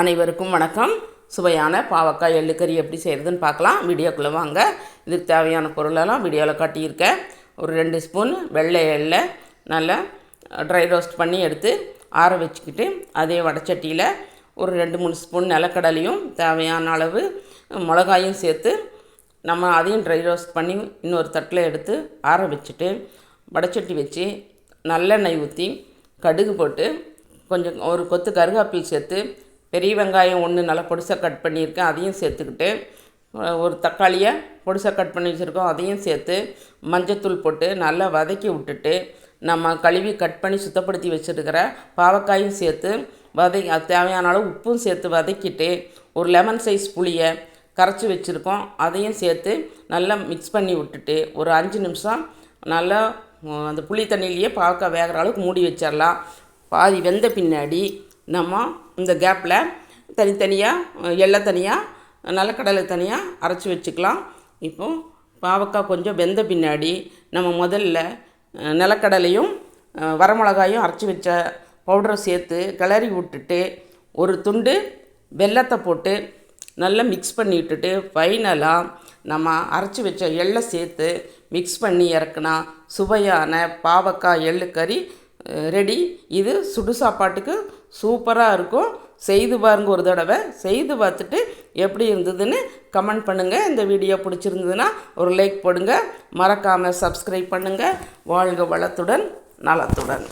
அனைவருக்கும் வணக்கம். சுவையான பாவக்காய் எள்ளுக்கறி எப்படி செய்கிறதுன்னு பார்க்கலாம். வீடியோக்குள்ளே வாங்க. இதுக்கு தேவையான பொருளெல்லாம் வீடியோவில் காட்டியிருக்கேன். ஒரு ரெண்டு ஸ்பூன் வெள்ளை எள்ளை நல்லா ட்ரை ரோஸ்ட் பண்ணி எடுத்து ஆற வச்சுக்கிட்டு அதே வடச்சட்டியில் ஒரு ரெண்டு மூணு ஸ்பூன் நிலக்கடலையும் தேவையான அளவு மிளகாயும் சேர்த்து நம்ம அதையும் ட்ரை ரோஸ்ட் பண்ணி இன்னொரு தட்டில் எடுத்து ஆற வச்சுட்டு வடச்சட்டி வச்சு நல்லெண்ணெய் ஊற்றி கடுகு போட்டு கொஞ்சம் ஒரு கொத்து கருகாப்பில் சேர்த்து பெரிய வெங்காயம் ஒன்று நல்லா பொடிசாக கட் பண்ணியிருக்கேன் அதையும் சேர்த்துக்கிட்டு ஒரு தக்காளியை பொடிசாக கட் பண்ணி வச்சுருக்கோம் அதையும் சேர்த்து மஞ்சத்தூள் போட்டு நல்லா வதக்கி விட்டுட்டு நம்ம கழுவி கட் பண்ணி சுத்தப்படுத்தி வச்சுருக்கிற பாவக்காயும் சேர்த்து வதக்கி அது தேவையான அளவு உப்பும் சேர்த்து வதக்கிட்டு ஒரு லெமன் சைஸ் புளியை கரைச்சி வச்சுருக்கோம் அதையும் சேர்த்து நல்லா மிக்ஸ் பண்ணி விட்டுட்டு ஒரு அஞ்சு நிமிஷம் நல்லா அந்த புளி தண்ணியிலேயே பாவக்காய் வேகிற அளவுக்கு மூடி வச்சிடலாம் பாதி வெந்த பின்னாடி நம்ம இந்த கேப்பில் தனித்தனியாக எள்ளை தனியாக நிலக்கடலை தனியாக அரைச்சி வச்சுக்கலாம். இப்போ பாவக்காய் கொஞ்சம் வெந்த பின்னாடி நம்ம முதல்ல நிலக்கடலையும் வரமிளகாயும் அரைச்சி வச்ச பவுடரை சேர்த்து கிளறி விட்டுட்டு ஒரு துண்டு வெல்லத்தை போட்டு நல்லா மிக்ஸ் பண்ணி விட்டுட்டு ஃபைனலாக நம்ம அரைச்சி வச்ச எள்ளை சேர்த்து மிக்ஸ் பண்ணி இறக்குனா சுவையான பாவக்காய் எள்ளு கறி ரெடி. இது சுடு சாப்பாட்டுக்கு சூப்பராக இருக்கும். செய்து பாருங்க ஒரு தடவை. செய்து பார்த்துட்டு எப்படி இருந்ததுன்னு கமெண்ட் பண்ணுங்கள் இந்த வீடியோ பிடிச்சிருந்ததுன்னா ஒரு லைக் போடுங்க. மறக்காமல் சப்ஸ்கிரைப் பண்ணுங்கள் வாழ்க வளத்துடன் நலத்துடன்.